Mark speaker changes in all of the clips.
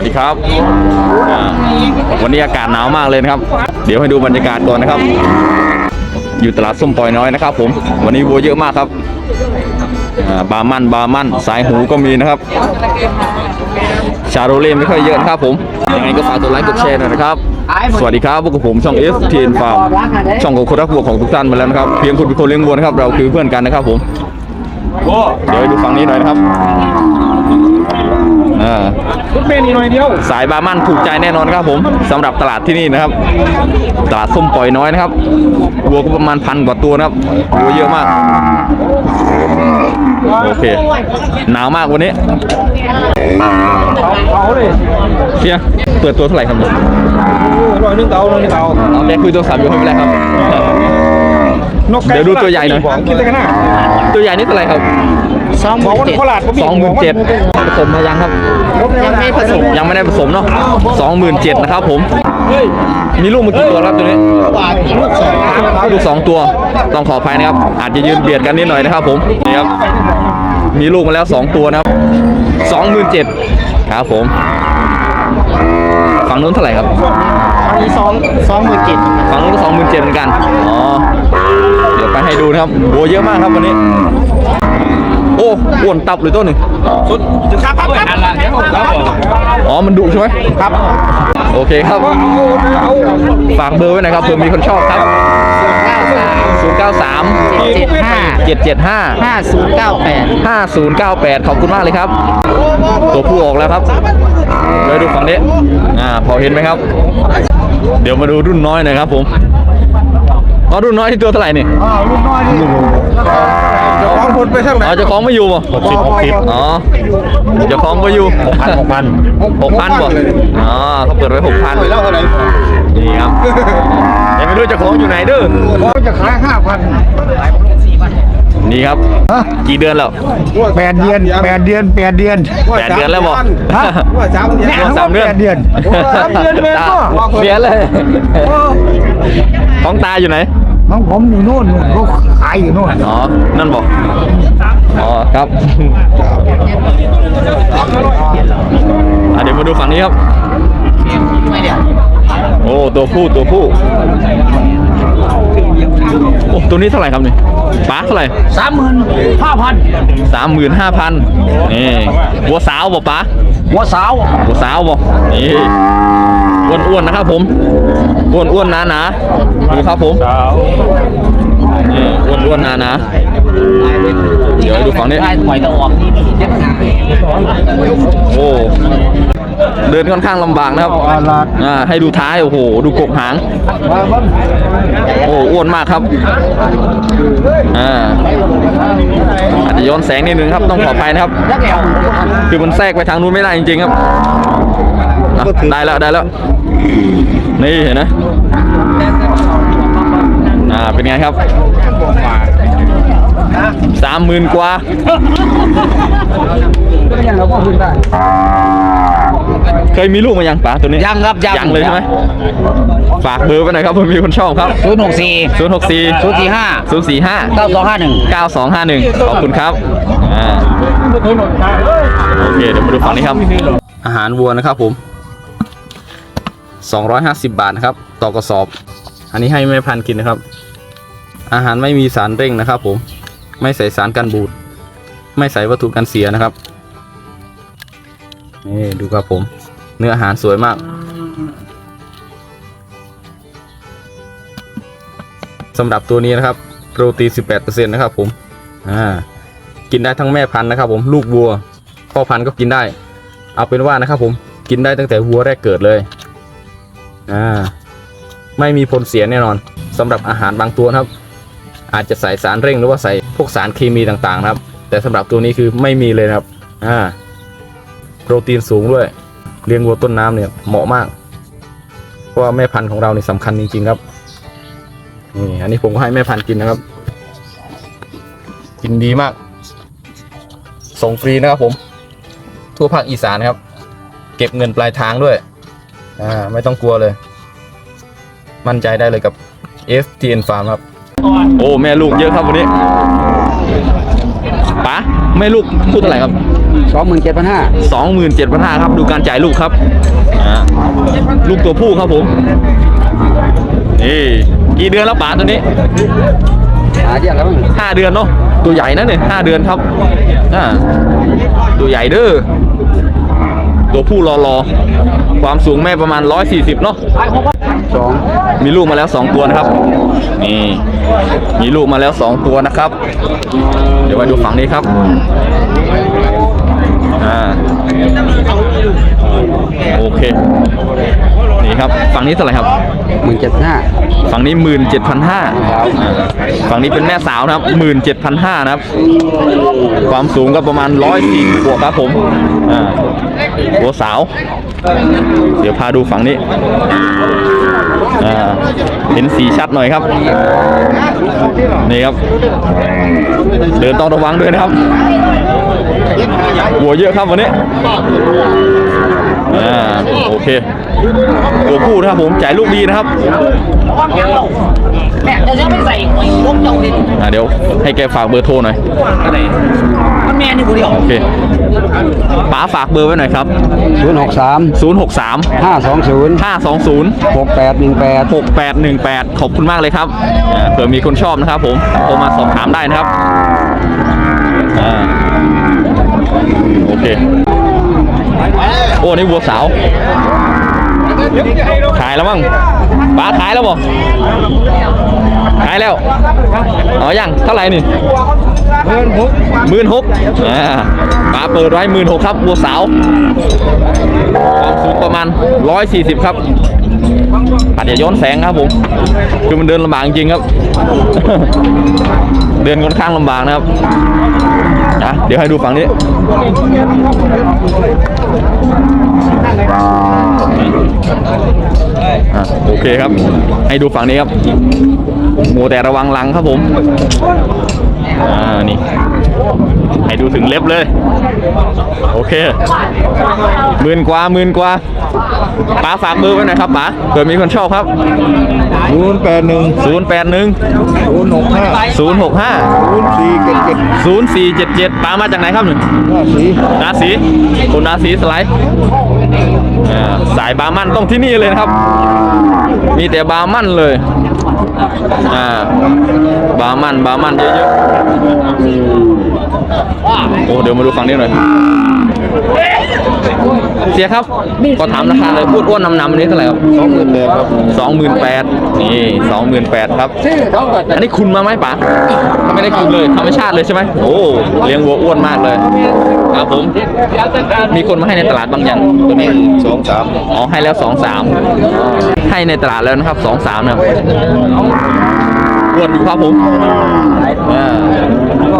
Speaker 1: วัสดีครับ วันนี้อากาศหนาวมากเลยนะครับ เดี๋ยวให้ดูบรรยากาศก่อนนะครับ อยู่ตลาดส้มปล่อยน้อยนะครับ ผม วันนี้วัวเยอะมากครับอ่าบามันบามันสายหูก็มีนะครับ ชาโรเล่ไม่ค่อยเยอะนะครับผม ยังไงก็ฝากตัวไลค์กดแชร์หน่อยนะครับ สวัสดีครับพวกบผมช่อง F T N Farm ช่องของคนรักวัวของทุกท่านมาแล้วนะครับ เพียงคุณเป็นคนเลี้ยงวัวนะครับ เราคือเพื่อนกันนะครับผมเดี๋ยวให้ดูฝั่งนี้หน่อยนะครับ อ่า
Speaker 2: เมนี่หน่อยเดียว
Speaker 1: สายบาร์มันถูกใจแน่นอนครับผมสำหรับตลาดที่นี่นะครับ ตลาดส้มปล่อยน้อยนะครับวัวก็ประมาณพันกว่าตัวนะครับวัวเยอะมากโอเคหนาวมากวันนี้
Speaker 2: เอาเลย
Speaker 1: เชียเปิดตัวเท่าไหร่ครับเนี่ย
Speaker 2: หน่อยนึงเตาหน่อยนึงเตา
Speaker 1: เอาแกคุยโทรศัพท์อยู่ไม่เป็นไรครับ
Speaker 2: นกไก่
Speaker 1: เดี๋ยวดูตัวใหญ่หน่อย
Speaker 2: กินแต่กันนะ
Speaker 1: ตัวใหญ่นี่เท่าไหร่ครับ
Speaker 3: สองห
Speaker 2: บอก
Speaker 3: มื่น
Speaker 2: ว่า
Speaker 3: เจ็ด
Speaker 2: โคราชผม
Speaker 1: สองหมื่นเจ็ดผสมมายังครับ
Speaker 3: ยังไม่ผสม
Speaker 1: ยังไม่ได้ผสมเนาะสองหมื่นเจ็ดนะครับผมมีลูกมากี่ตัวครับตัวนี้ลูกสองตัวต้องขออภัยนะครับ อาจจะยืนเบียดกันนิดหน่อยนะครับผมนี่ครับมีลูกมาแล้วสองตัวนะครับสองหมื่นเจ็ดครับผมฝั่งนู้นเท่าไหร่ครับ
Speaker 3: มีสองสองหมื่นเจ็ด
Speaker 1: ฝั่งนู้นก็สองหมื่นเจ็ดเหมือนกัน อ๋อ เดี๋ยวไปให้ดูนะครับโัวเยอะมากครับวันนี้ โอ้อ้วนตับเลยตัวหนึ่ง
Speaker 2: สุดครับครับครับ
Speaker 1: อ๋อ มันดุใช่ไหมครับ โอเคครับ ฝากเบอร์ไว้หนะครับเผื่อมีคนชอบครับ
Speaker 3: เก้าสาม
Speaker 1: 093
Speaker 3: เจ็ดห้า
Speaker 1: 775
Speaker 3: ห้าศูนย์เก้าแปด
Speaker 1: 5098 ขอบคุณมากเลยครับ ตัวผู้ออกแล้วครับเดี๋ยวดูฝั่งนี้อ่าพอเห็นไหมครับ เดี๋ยวมาดูรุ่นน้อยหน่อยครับผม อ๋อรุ่นน้อยที่ตัวเท่าไหร่นี่
Speaker 2: อ้าวลูกน้อยนี่จะคล้องคนไปทางไหน
Speaker 1: อ๋อเจะคล้องไม่อยู่บ่
Speaker 2: หกสิบหกสิบ
Speaker 1: อ๋อเจะคล้องไม่อยู่หกพันหกพันหกพันบ่อ๋อเขาเปิดไว้หกพัน
Speaker 2: แล้วอะไร
Speaker 1: นี่ครับยังไม่รู้เจะคล้องอยู่ไหนเด้อ
Speaker 2: เขาจะขายห้าพัน
Speaker 1: นี่ครับ กี่เดือนแล้ว
Speaker 4: แปดเดือนแปดเดือนแปดเดือน
Speaker 1: แปดเดือนแล้วบ่
Speaker 4: ฮะ
Speaker 2: ว่าสามเดือน
Speaker 1: รวมสามเดือน
Speaker 4: แปดเดือน
Speaker 2: สามเดือนแม่นบ่
Speaker 1: เสียเลยของตาอยู่ไหน
Speaker 4: น้องผมอยู่นู่นเขาขายอยู่นู่น
Speaker 1: อ๋อ นั่นบอกอ๋อครับอะเดี๋ยวมาดูฝั่งนี้ครับ โอ้ตัวผู้ตัวผู้โอ้ตัวนี้เท่าไหร่ครับนี่ป้าเท่าไหร่
Speaker 3: สามหมื่นห้าพัน
Speaker 1: สามหมื่นห้าพันนี่หัวสาวบ่ป้า
Speaker 3: หัวสาว
Speaker 1: หัวสาวบ่นี่ อ้วนๆนะครับผมอ้วนๆหนาๆดูครับผมนี่อ้วนๆหนาๆเดี๋ยวดูฝั่งนี้โอ้เดินค่อนข้างลำบากนะครับอ่าให้ดูท้ายโอ้โหดูกกหางโอ้อ้วนมากครับอ่าอาจจะย้อนแสงนิดนึงครับต้องขออภัยนะครับ คือมันแทรกไปทางนู้นไม่ได้จริงๆครับ อะได้แล้วได้แล้ว นี่เห็นไหมอ่าเป็นไงครับสามหมื่นกว่าเคยมีลูกมายังป๋าตัวนี้
Speaker 3: ยังครับยัง
Speaker 1: ยังเลยใช่ไหมฝากเบอร์ไว้หน่อยครับเพื่อมีคนชอบครับ
Speaker 3: ศูนย์หกสี่
Speaker 1: ศูนย์หกสี่
Speaker 3: ศูนย์สี่ห้า
Speaker 1: ศูนย์สี่ห้า
Speaker 3: เก้าสองห้าหนึ่ง
Speaker 1: เก้าสองห้าหนึ่งขอบคุณครับอ่าโอเคเดี๋ยวมาดูฝั่งนี้ครับ อาหารวัวนะครับผม 250 บาทนะครับ ต่อกระสอบ อันนี้ให้แม่พันธุ์กินนะครับ อาหารไม่มีสารเร่งนะครับ ผม ไม่ใส่สารกันบูด ไม่ใส่วัตถุกันเสียนะครับ นี่ดูครับผม เนื้ออาหารสวยมากสำหรับตัวนี้นะครับ โปรตีน 18%นะครับผม อ่า กินได้ทั้งแม่พันธุ์นะครับ ผม ลูกวัว พ่อพันธุ์ก็กินได้ เอาเป็นว่านะครับผม กินได้ตั้งแต่วัวแรกเกิดเลย อ่าไม่มีผลเสียแน่นอนสำหรับอาหารบางตัวนะครับ อาจจะใส่สารเร่งหรือว่าใส่พวกสารเคมีต่างๆนะครับ แต่สำหรับตัวนี้คือไม่มีเลยนะครับอ่าโปรตีนสูงด้วย เลี้ยงวัวต้นน้ำเนี่ยเหมาะมาก เพราะว่าแม่พันธุ์ของเรานี่สำคัญจริง ๆครับนี่อันนี้ผมก็ให้แม่พันธุ์กินนะครับ กินดีมาก ส่งฟรีนะครับผม ทั่วภาคอีสานครับ เก็บเงินปลายทางด้วย อ่าไม่ต้องกลัวเลย มั่นใจได้เลยกับ FTN Farm ครับ โอ้แม่ลูกเยอะครับวันนี้ป๋าแม่ลูกพูดเท่าไหร่ครับ
Speaker 3: สองหมื่นเจ็ดพันห้า
Speaker 1: สองหมื่นเจ็ดพันห้าครับดูการจ่ายลูกครับอ่าลูกตัวผู้ครับผมนี่กี่เดือนแล้วป๋าตัวนี้
Speaker 3: หาเดียวแล้วมั้ง
Speaker 1: ห้าเดือนเนาะตัวใหญ่นะเนี่ยห้าเดือนครับอ่าตัวใหญ่เด้อ ตัวผู้รอรอความสูงแม่ประมาณ 140 เนาะ
Speaker 3: สอง
Speaker 1: มีลูกมาแล้ว 2 ตัวนะครับ นี่มีลูกมาแล้ว 2 ตัวนะครับ เดี๋ยวมาดูฝั่งนี้ครับอ่าโอเค นี่ครับ ฝั่งนี้เท่าไหร่ครับ
Speaker 3: หมื่นเจ็ดห้า
Speaker 1: ฝั่งนี้หมื่นเจ็ดพันห้าฝั่งนี้เป็นแม่สาวนะครับหมื่นเจ็ดพันห้านะครับ ความสูงก็ประมาณร้อยสี่บวกครับผมอ่าหัวสาว เดี๋ยวพาดูฝั่งนี้อ่าเห็นสีชัดหน่อยครับ นี่ครับ เดินต้องระวังด้วยนะครับ หัวเยอะครับวันนี้ อ่าโอเคตัวผู้นะครับผมจ่ายลูกดีนะครับ
Speaker 5: แม่จะจะไม่ใส่หอยพวกเจ้าดิ
Speaker 1: อ่าเดี๋ยวให้แกฝากเบอร์โทรหน่อย
Speaker 5: มันแม่นี่กูเดียว
Speaker 1: โอเคป๋าฝากเบอร์ไว้หน่อยครับ
Speaker 3: ศูนย์หกสาม
Speaker 1: 063
Speaker 3: ห้าสองศูนย์
Speaker 1: 520
Speaker 3: หกแปดหนึ่งแปด
Speaker 1: 6818 ขอบคุณมากเลยครับอ่าเผื่อมีคนชอบนะครับผมโทรมาสอบถามได้นะครับ นี่วัวสาว ขายแล้วมั้งป้าขายแล้วบ่ขายแล้วเอยังเท่าไหร่นี่หมื่นหกหมื่นหกป้าเปิดไว้หมื่นหกครับวัวสาวความสูงประมาณร้อยสี่สิบครับอาจจะย้อนแสงครับผม คือมันเดินลำบากจริงครับ เดินค่อนข้างลำบากนะครับนะเดี๋ยวให้ดูฝั่งนี้โอเคครับ ให้ดูฝั่งนี้ครับหมูแต่ระวังหลังครับผม อ่า นี่ ให้ดูถึงเล็บเลย โอเคหมื่นกว่าหมื่นกว่าป๋าฝากเบอร์ไว้หน่อยครับป๋าเผื่อมีคนชอบครับ
Speaker 2: ศูนย์แปดหนึ่ง
Speaker 1: 081
Speaker 2: ศูนย์หกห้า
Speaker 1: 065
Speaker 2: ศูนย์สี่เจ็ดเจ็ด
Speaker 1: 0477ป๋ามาจากไหนครับหนึ่ง
Speaker 2: ห้าสี่
Speaker 1: นาสีคุณนาสีสไลด์อ่าสายบาร์มันต้องที่นี่เลยนะครับ มีแต่บาร์มันเลยอ่าบาร์มันบาร์มันเยอะๆ โอ้เดี๋ยวมาดูฝั่งนี้หน่อยเสียครับก็ถามราคาเลยพูดอ้วนๆนำๆนี้เท่าไหร่ครับ
Speaker 2: สองหมื่นแปดครับ
Speaker 1: สองหมื่นแปดนี่สองหมื่นแปดครับอันนี้คุณมาไหมป๋าไม่ได้คุณเลยธรรมชาติเลยใช่ไหมโอ้เลี้ยงวัวอ้วนมากเลยครับผมมีคนมาให้ในตลาดบางอย่างตัวนี้
Speaker 2: สองสาม
Speaker 1: อ๋อให้แล้วสองสามให้ในตลาดแล้วนะครับสองสามนะครับอ้ วนอยู่ครับผมอ่าส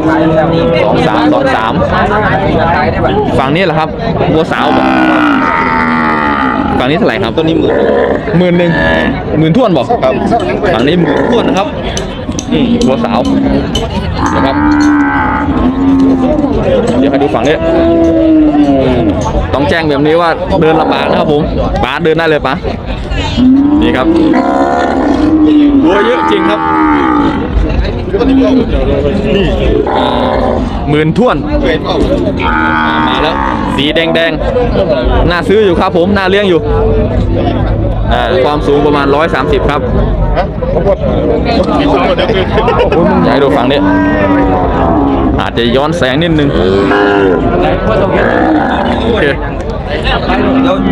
Speaker 1: องสามสองสามฝั่งนี้แหละครับวัวสาวบอกฝั่งนี้เท่าไหร่ครับตัวนี้หมื่นหมื่นหนึ่งหมื่นท่วนบอกครับฝั่งนี้หมื่นท่วนนะครับอืมวัวสาวนะครับเดี๋ยวให้ดูฝั่งนี้ ต้องแจ้งแบบนี้ว่าเดินลำบากนะครับผมป้าเดินได้เลยป้านี่ครับวัวเยอะจริงครับ นี่หมื่นท่วน มาแล้ว สีแดงๆน่าซื้ออยู่ครับผมน่าเลี้ยงอยู่อ่าความสูงประมาณ 130 ครับอยากให้ดูฝั่งนี้อาจจะย้อนแสงนิดนึงโอเค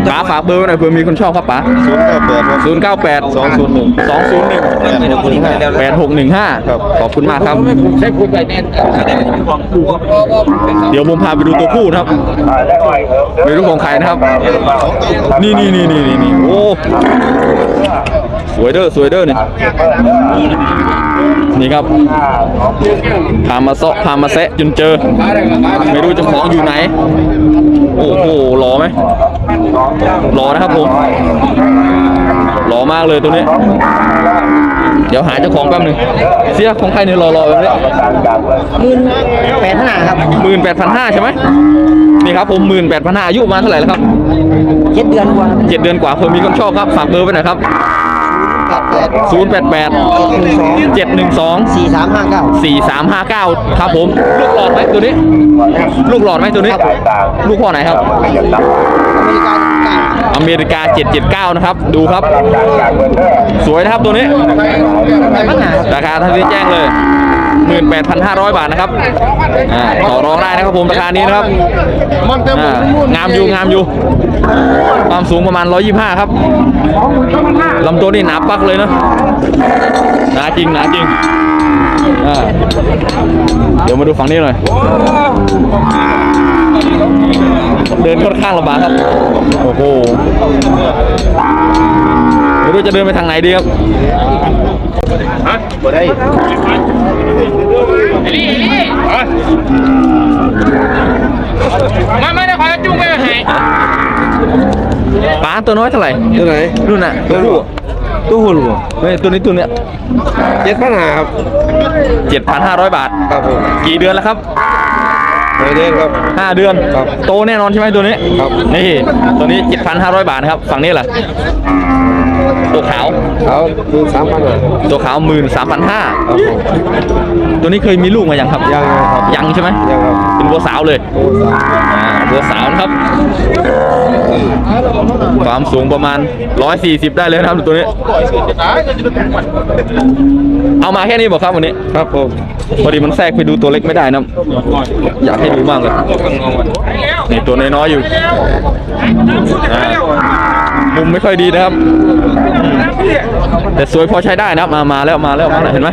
Speaker 1: ป๋าฝากเบอร์ไว้หน่อยเผื่อมีคนชอบครับป๋า
Speaker 2: ศูนย์เก้าแปดครับ
Speaker 1: 0 9 8
Speaker 2: สองศูนย์หนึ่ง
Speaker 1: 2 0 1
Speaker 2: แปดหกหนึ่งห้า
Speaker 1: 8 6 1 5
Speaker 2: ครับ
Speaker 1: ขอบคุณมากครับ เดี๋ยวผมพาไปดูตัวผู้นะครับไม่รู้ของใครนะครับ นี่นี่นี่นี่นี่นี่โอ้ สวยเด้อ สวยเด้อนี่ นี่ครับพามาเซาะพามาแซะจนเจอ ไม่รู้เจ้าของอยู่ไหน โอ้โหหล่อไหมหล่อนะครับผมหล่อมากเลยตัวนี้ เดี๋ยวหาเจ้าของแป๊บหนึงเสียของใครเนี่ยหล่อๆแบบนี้
Speaker 5: หมื่นแปดห้าครับ
Speaker 1: หมื่นแปดพันห้าใช่ไหมนี่ครับผมหมื่นแปดพันห้าอายุประมาณเท่าไหร่แล้วครับ
Speaker 5: เจ็ดเดือนกว่า
Speaker 1: เจ็ดเดือนกว่าเพิ่มมีคนชอบครับฝากเบอร์ไว้หน่อยครับ
Speaker 5: แศูนย์แปดแปด
Speaker 1: 088
Speaker 5: เจ็ดหนึ่งสอง
Speaker 1: 712
Speaker 5: สี่สามห้าเก้า
Speaker 1: 4359ครับผม ลูกหลอดไหมตัวนี้ ลูกหลอดไหมตัวนี้ ลูกพ่อไหนครับ
Speaker 5: อเมริกาเก้า
Speaker 1: อเมริกา779นะครับ ดูครับ สวยนะครับตัวนี้
Speaker 5: แต่ปัญหา
Speaker 1: ราคาท่านที่แจ้งเลย 18,500 บาทนะครับอ่าต่อรองได้นะครับผมราคานี้นะครับอ่างามอยู่งามอยู่ ความสูงประมาณ 125 ครับลำตัวนี่หนาปักเลยนะหนาจริงหนาจริงอ่าเดี๋ยวมาดูฝั่งนี้หน่อย เดินค่อนข้างลำบากครับ โอ้โหไม่รู้จะเดินไปทางไหนดีครับฮะไปได้
Speaker 2: มาไม่ได้ขอจุ้งไปให้
Speaker 1: ป้าตัวน้อยเท่าไหร่
Speaker 3: ตัวไหน
Speaker 1: นู่นน่ะตัวผู้
Speaker 3: ตู้หุ่นบ่
Speaker 1: เฮ้ยตัวนี้ตัวเนี้ย
Speaker 3: เจ็ดพันหาครับ
Speaker 1: เจ็ดพันห้าร้อยบาท
Speaker 3: ครับผม
Speaker 1: กี่เดือนแล้วครับ
Speaker 3: ไปเด้ครับ
Speaker 1: ห้าเดือน
Speaker 3: ครับ
Speaker 1: โตแน่นอนใช่ไหมตัวนี้
Speaker 3: ครับ
Speaker 1: นี่ตัวนี้เจ็ดพันห้าร้อยบาทนะครับฝั่งนี้แหละ ตัวขาว
Speaker 3: เขาคือสามพันหา
Speaker 1: ตัวขาวหมื่นสามพันห้า
Speaker 3: ครับผม
Speaker 1: ตัวนี้เคยมีลูกมายังครับ
Speaker 3: ยังครับ
Speaker 1: ยังใช่ไหม
Speaker 3: ยังครับ
Speaker 1: เป็นวัวสาวเลย
Speaker 3: โอ้สาม
Speaker 1: อ่าวัวสาวนะครับ ความสูงประมาณ 140 ได้เลยนะครับตัวนี้ เอามาแค่นี้บอกครับวันนี้
Speaker 3: ครับผม
Speaker 1: พอดีมันแทรกไปดูตัวเล็กไม่ได้นะ อยากให้ดูมากเลย นี่ตัวน้อยๆอยู่อ่ามุมไม่ค่อยดีนะครับอืม แต่สวยพอใช้ได้นะครับมามาแล้วมาแล้วมาแล้วเห็นไหม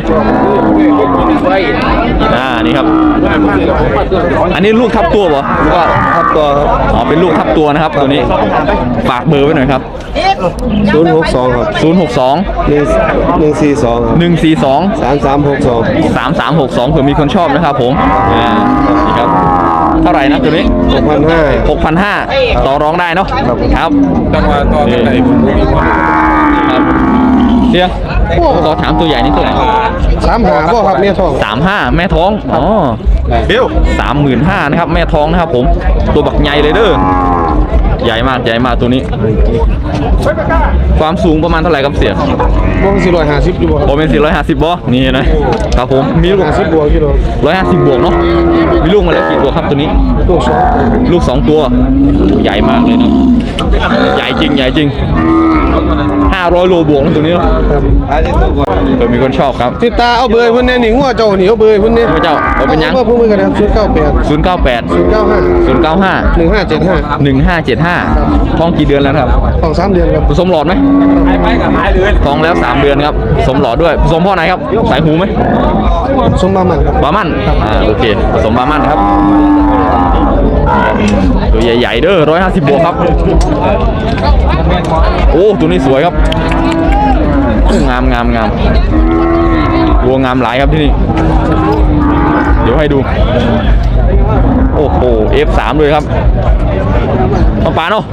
Speaker 1: อ่านี่ครับ อันนี้ลูกทับตัวเหรอหรือว่า
Speaker 3: ทับตัวครับ
Speaker 1: อ๋อเป็นลูกทับตัวนะครับ ตัวนี้ฝากเบอร์ไว้หน่อยครับ
Speaker 3: ศูนย์หกสองครับ
Speaker 1: 062
Speaker 3: หนึ่งหนึ่งสี่สองครับ
Speaker 1: 142
Speaker 3: สามสามหกสอง
Speaker 1: 3362เผื่อมีคนชอบนะครับผมอ่านี่ครับเท่าไหร่นะตัวนี้
Speaker 3: หกพันห้า
Speaker 1: 6,500ต่อร้องได้เนาะครับ
Speaker 2: จังหวะต่อกันไหน
Speaker 1: ครับเดี๋ยวขอถามตัวใหญ่นี่ตัวไหน
Speaker 3: สามหาบ่ครับเนี่ยทอง
Speaker 1: สามห้าแม่ท้องอ๋อ
Speaker 2: เดี๋ยว
Speaker 1: สามหมื่นห้านะครับ แม่ท้องนะครับผมตัวบักใหญ่เลยเด้อใหญ่มากใหญ่มากตัวนี้ ความสูงประมาณเท่าไหร่ครับเสีย
Speaker 3: วงสี่ร้อยห้าสิบอยู่บ่ครับ
Speaker 1: โอเป็น450บ่นี่นะครับผมมีลูก
Speaker 3: ห้าสิบบวกอยู่เนาะ
Speaker 1: 150บวกเนาะมีลูกมาแล้วกี่ตัวครับตัวนี้
Speaker 3: ตัวสอง
Speaker 1: ลูกสองตัว ใหญ่มากเลยเนาะใหญ่จริงใหญ่จริง 500 โลบวกนะตัวนี้เนาะ
Speaker 3: ครับ
Speaker 1: เผื่อมีคนชอบครับ
Speaker 3: ติดตาเอาเบอร์เพิ่นแน่นี่งัวเจ้านี่เอาเบอร์เพิ่นนี่
Speaker 1: พระเจ้าเอาเป็นยัง
Speaker 3: เบอร์เพิ่นมือกันนะครับศูนย์เก้าแปด
Speaker 1: 098
Speaker 3: ศูนย์เก้าห้า
Speaker 1: 095
Speaker 3: หนึ่งห้าเจ็ดห้า
Speaker 1: 1575 ท้องกี่เดือนแล้วนะครับ
Speaker 3: ของสามเดือนครับ
Speaker 1: ผสมหลอดไหมท้องแล้ว 3 เดือนครับ ผสมหลอดด้วย ผสมพ่อไหนครับ สายหูไหม
Speaker 3: สมมามันครับ
Speaker 1: บามันอ่าโอเค ผสมบามันครับ ตัวใหญ่ๆเด้อร้อยห้าสิบบวกครับโอ้ตัวนี้สวยครับ งามงามงามวัวงามหลายครับที่นี่ เดี๋ยวให้ดู โอ้โห F3 เลยครับเอาป๋าเนาะ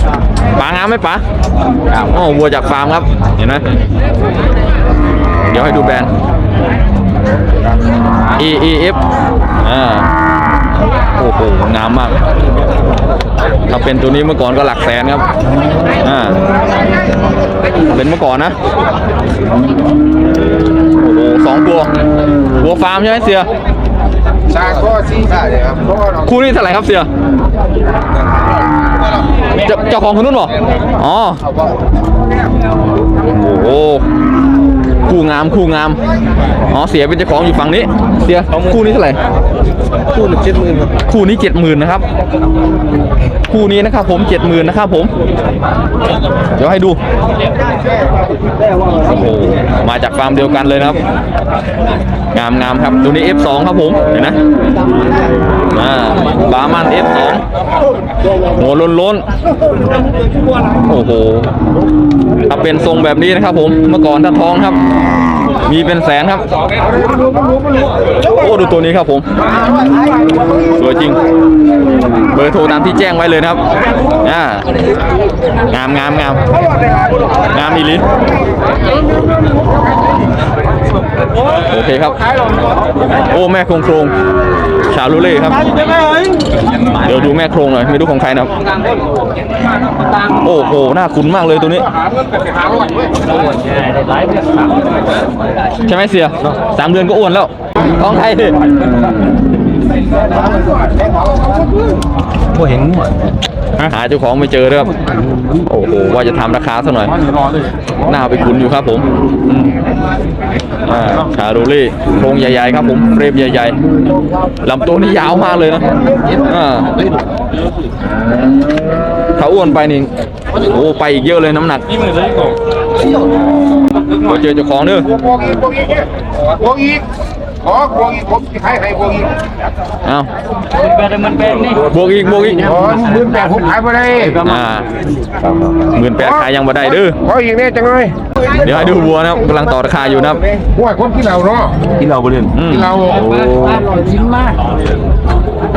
Speaker 1: ป๋างามไหมป๋าอ๋อวัวจากฟาร์มครับ เห็นไหมเดี๋ยวให้ดูแบรนด์ E E F อ่าโอ้โหงามมาก ถ้าเป็นตัวนี้เมื่อก่อนก็หลักแสนครับ อ่า เป็นเมื่อก่อนนะ โอ้โหสองตัววัวฟาร์มใช่ไหมเสีย
Speaker 3: ชาข้อสี่ขาเลยครับข้อ
Speaker 1: คู่นี้เท่าไหร่ครับเสียเจ้าเจ้าของคนนู้นบอกอ๋อ โอ้โห คู่งามคู่งามอ๋อเสียเป็นเจ้าของอยู่ฝั่งนี้เสียคู่นี้เท่าไหร่
Speaker 3: คู่หนึ่งเจ็ดหมื่นครับ
Speaker 1: คู่นี้เจ็ดหมื่นนะครับ คู่นี้นะครับผมเจ็ดหมื่นนะครับผม เดี๋ยวให้ดูโอ้โหมาจากฟาร์มเดียวกันเลยนะครับ งามงามครับตัวนี้ F2 ครับผมเห็นนะอ่าบาร์มัน F2 หัวล้นล้นๆโอ้โหถ้าเป็นทรงแบบนี้นะครับผมเมื่อก่อนถ้าท้องครับมีเป็นแสนครับ โอ้ดูตัวนี้ครับผม สวยจริง เบอร์โทรตามที่แจ้งไว้เลยนะครับอ่างามงามงามงามอีลิ โอเคครับ โอ้แม่โครงโครงชาลูเล่ครับ เดี๋ยวดูแม่โครงหน่อยไม่รู้ของใครนะครับ โอ้โหน่าคุ้นมากเลยตัวนี้ ใช่ไหมเสียสามเดือนก็อ้วนแล้ว ของใคร โอ้เห็นหาเจ้าของไม่เจอเลยครับโอ้โหว่าจะทำราคาสักหน่อยหน้าไปขุนอยู่ครับผมอ่าชาโรเล่โครงใหญ่ๆครับผมเฟรมใหญ่ๆลำตัวนี่ยาวมากเลยนะอ่าถ้าอ้วนไปนี่โอ้ไปอีกเยอะเลยน้ำหนักเดี๋ยวเจอเจ้าของเด้อ
Speaker 3: พวกอีกพวกอีกพวกอีกขอพวกอีกผมให้ให้พวกอีก
Speaker 1: เอาบวกอีกบวกอีก
Speaker 3: ขอหมื่นแปดผมขายไปได้
Speaker 1: อ่าหมื่นแปดขายยังบ่ได้เด้อ
Speaker 3: ขออีกเนี่ยจังเลย
Speaker 1: เดี๋ยวให้ดูวัวนะครับกำลังต่อราคาอยู่นะครับ
Speaker 3: ห่วยคนที่เราเนาะ
Speaker 6: ที่เราบริเวณ
Speaker 1: อืม
Speaker 3: ที่เรา
Speaker 7: กินมา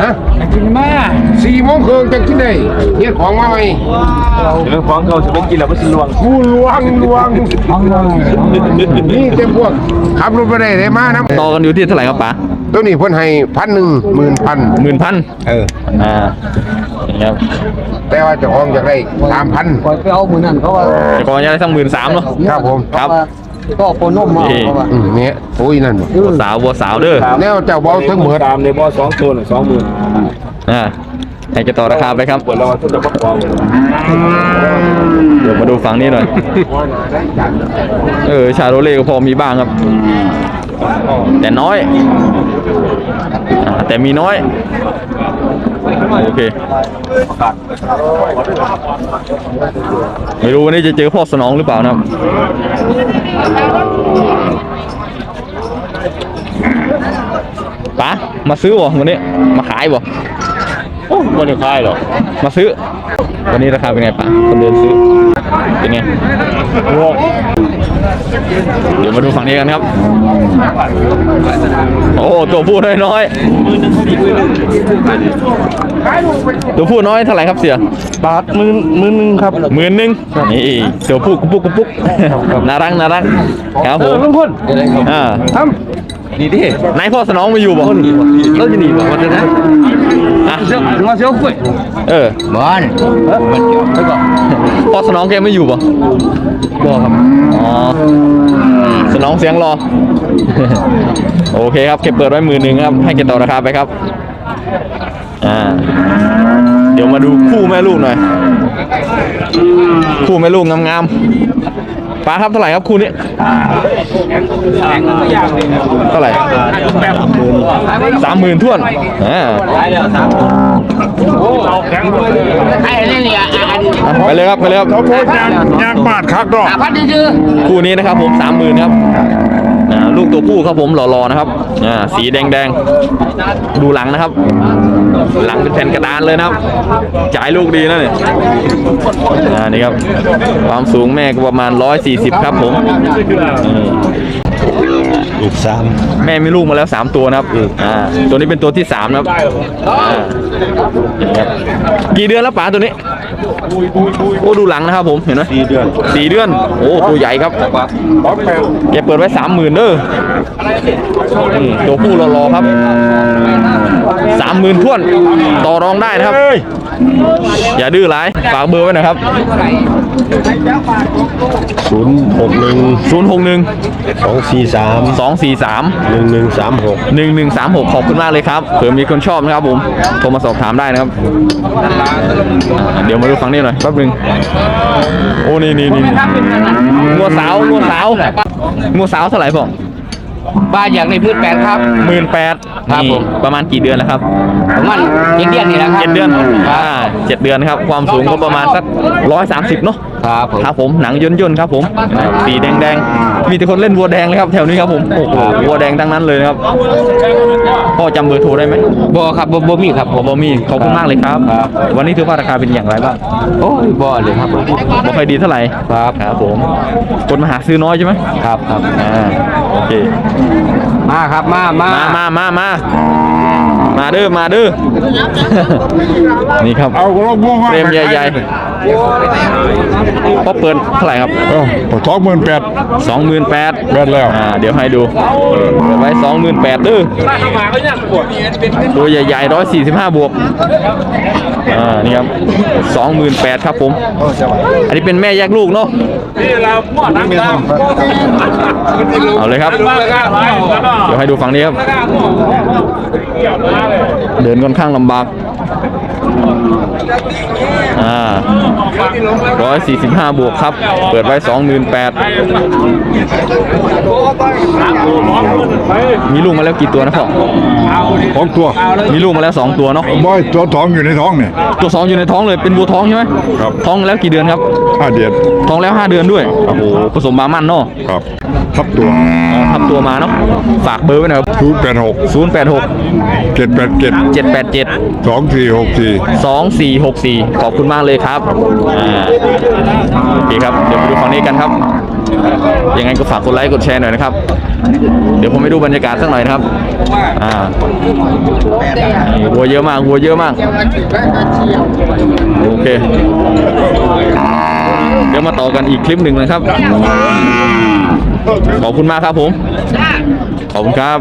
Speaker 3: ฮะ
Speaker 7: กินมา
Speaker 3: สี่โมงครึ่งจังที่ไหนเฮ็ดของมาไหม
Speaker 6: เรื่องของเขาจะเป็นกินแล้วไม่สิลวง
Speaker 3: ผู้ลวงลวง
Speaker 7: เอาเลย
Speaker 3: นี่เต็มพวกขับรถไปได้ได้มานะ
Speaker 1: ต่อกันอยู่ที่เท่าไหร่ครับป๋า
Speaker 3: ตัวนี้เพิ่นให้พันหนึ่งหมื่นพัน
Speaker 1: หมื่นพัน
Speaker 3: เออ
Speaker 1: อ่านี่ครับ
Speaker 3: แต่ว่าเจ้าของอยากได้สามพัน
Speaker 7: ปล่อยไปเอาหมือนั่นเขาว่า
Speaker 1: แต่ก่อนจะได้สักหมื่นสามเนาะ
Speaker 3: ครับผม
Speaker 1: ครับ
Speaker 7: ก็โปนมมาเขาว่า
Speaker 3: อืมเนี่ยโอ้ยนั่นบ่
Speaker 1: วัวสาววัวสาวเด้อ
Speaker 3: แล้วเจ้าเบาทั้งหมด
Speaker 6: ตามในบ่อสองตัวสองหมื่น
Speaker 1: อ่า ให้จะต่อราคาไปครับ
Speaker 6: ปวดเราทุกตัวประกอบ
Speaker 1: เดี๋ยวมาดูฝั่งนี้หน่อย เออ ชาโรเล่ก็พอมีบ้างครับ แต่น้อยอแต่มีน้อย โอเค ไม่รู้วันนี้จะเจอพ่อสนองหรือเปล่านะครับป๋ามาซื้อบ่วันนี้ มาขายบ่
Speaker 6: โอ้ไม่ได้ขายหรอก
Speaker 1: มาซื้อ วันนี้ราคาเป็นไงป๋าคนเดินซื้อ เป็นไงเดี๋ยวมาดูฝั่งนี้กันครับ โอ้ตัวผู้น้อยน้อยๆตัวผู้น้อยเท่าไหร่ครับเสีย
Speaker 3: บาทหมื่นหมื่นหนึ่งครับ
Speaker 1: หมื่นหนึ่งนี่ตัวผู้กุ๊กปุ๊กกุ๊กปุ๊กน่ารักน่ารักครับผม
Speaker 3: ลุงพล
Speaker 1: อ่า
Speaker 3: ท
Speaker 1: นี่ดินายพ่อสนองมาอยู่บ่เราจะหนีบ่วันนี้นะ อะ
Speaker 3: มาเสียวคุย
Speaker 1: เออ
Speaker 7: บ้าน
Speaker 1: พ่อสนองแกไม่อยู่บ่บ่ครับอ๋อสนองเสียงรอ โอเคครับเก็บเปิดไว้มือหนึ่งครับ ให้เก็บต่อราคาไปครับอ่าเดี๋ยวมาดูคู่แม่ลูกหน่อย คู่แม่ลูกงามๆ ป้าครับเท่าไหร่ครับคู่นี้เท่าไหร่สามหมื่นท่วนอ่าไปเลยครับไปเลยครับ
Speaker 2: ยางบาดคักดอก
Speaker 1: คู่นี้นะครับผมสามหมื่นครับ อ่าลูกตัวผู้ครับผมหล่อๆนะครับอ่าสีแดงๆ ดูหลังนะครับ หลังเป็นแผ่นกระดานเลยนะครับ จ่ายลูกดีนะเนี่ยอ่านี่ครับ ความสูงแม่ก็ประมาณ 140 ครับผมอืม
Speaker 3: ลูกสาม
Speaker 1: แม่มีลูกมาแล้ว 3 ตัวนะครับอ่าตัวนี้เป็นตัวที่3นะครับอ่านี่ครับกี่เดือนแล้วป๋าตัวนี้ โอ้ดูหลังนะครับผมเห็นไหมสี่เดือนสี่เดือน โอ้ตัวใหญ่ครับแกเปิดไว้สามหมื่นเด้ออืมตัวผู้รอๆครับสามหมื่นท้วนต่อรองได้นะครับ อย่าดื้อหลายฝากเบอร์ไว้หนะครับ
Speaker 3: ศูนย์หกหนึ่ง
Speaker 1: ศูนย์หกหนึ่ง
Speaker 3: สองสี่สาม
Speaker 1: สองสี่สาม
Speaker 3: หนึ่งหนึ่งสามหก
Speaker 1: หนึ่งหนึ่งสามหกขอบคุณมากเลยครับเผื่อมีคนชอบนะครับผมโทรมาสอบถามได้นะครับอ่าเดี๋ยวมาดูฟังนี้หน่อยแป๊บหนึงโอ้นี่นี่นี่งัวสาวงัวสาวงัวสาวเท่าไหร่พ่อ
Speaker 8: บ้านอย่างในพืชแปดครับ
Speaker 1: หมื่นแปด
Speaker 8: ครับ
Speaker 1: นี่
Speaker 8: ผม
Speaker 1: ประมาณกี่เดือนแล้วครับ
Speaker 8: ประมาณเจ็ดเดือนนี่แหละครับ
Speaker 1: เจ็ดเดือน
Speaker 8: ครั
Speaker 1: อ่า
Speaker 8: บ
Speaker 1: เจ็ดเดือนครับ ความสูงก็ประมาณสักร้อยสามสิบเนาะ
Speaker 8: ครับผม
Speaker 1: ครับผม หนังย่นย่นๆครับผมอ่าสีแดงแดงๆ มีแต่คนเล่นวัวแดงเลยครับแถวนี้ครับผมโอ้โหวัวแดงทั้งนั้นเลยนะครับพ่อจำเบอร์โทรได้ไหม
Speaker 8: บ่ครับบ่บ่มีครับ
Speaker 1: ผ
Speaker 8: ผมม
Speaker 1: บอมีขอบคุณมากเลยครับ วันนี้ถือว่าราคาเป็นอย่างไรบ้าง
Speaker 8: โอ้ยบ่เลยครับผม
Speaker 1: บ่ค่อยดีเท่าไหร่
Speaker 8: ครับ
Speaker 1: ครับผมคนมาหาซื้อน้อยใช่ไหม
Speaker 8: ครับครับ
Speaker 1: อ่าโอเค
Speaker 8: มาครับมามา
Speaker 1: มามามามามาเด้อมาเด้อนี่ครับ
Speaker 2: เอากระโหลกม่วง
Speaker 1: เฟรมใหญ่ๆ พ่อเปิดเท่าไหร่ครับ
Speaker 2: เอ้าสองหมื่นแปด
Speaker 1: สองหมื่นแปด
Speaker 2: แม่นแล้ว
Speaker 1: อ่าเดี๋ยวให้ดูเปิดไว้สองหมื่นแปดดื้อตัวใหญ่ๆร้อยสี่สิบห้าบวกอ่านี่ครับสองหมื่นแปดครับผม อันนี้เป็นแม่แยกลูกเนาะเอาเลยครับ เดี๋ยวให้ดูฝั่งนี้ครับ เดินค่อนข้างลำบาก อ่าร้อยสี่สิบห้าบวกครับ เปิดไว้สองหมื่นแปดมีลูกมาแล้วกี่ตัวนะพ่อ
Speaker 2: ของตัว
Speaker 1: มีลูกมาแล้วสองตัวเนาะ
Speaker 2: บอยตัวท้องอยู่ในท้องเนี่ย
Speaker 1: ตัวสองอยู่ในท้องเลยเป็นวัวท้องใช่ไหม
Speaker 2: ครับ
Speaker 1: ท้องแล้วกี่เดือนครับ
Speaker 2: ห้าเดือน
Speaker 1: ท้องแล้วห้าเดือนด้วย โอ้โห ผสมมามั่นเนาะ
Speaker 2: ครับ ทับตัว
Speaker 1: อ๋อทำตัวมาเนาะ ฝากเบอร์ไว้หนะครับ
Speaker 2: ศูนย์แปดหก
Speaker 1: ศูนย์แปดหก
Speaker 2: เจ็ดแปดเจ็ด
Speaker 1: เจ็ดแปดเจ็ด
Speaker 2: สองสี่หกสี่
Speaker 1: สองสี่หกสี่ขอบคุณมากเลยครับอ่าโอเคครับ เดี๋ยวไปดูฝั่งนี้กันครับ ยังไงก็ฝากกดไลค์กดแชร์หน่อยนะครับ เดี๋ยวผมไปดูบรรยากาศสักหน่อยนะครับ อ่าวัวเยอะมากวัวเยอะมาก โอเค เดี๋ยวมาต่อกันอีกคลิปหนึ่งนะครับ ขอบคุณมากครับผม ขอบคุณครับ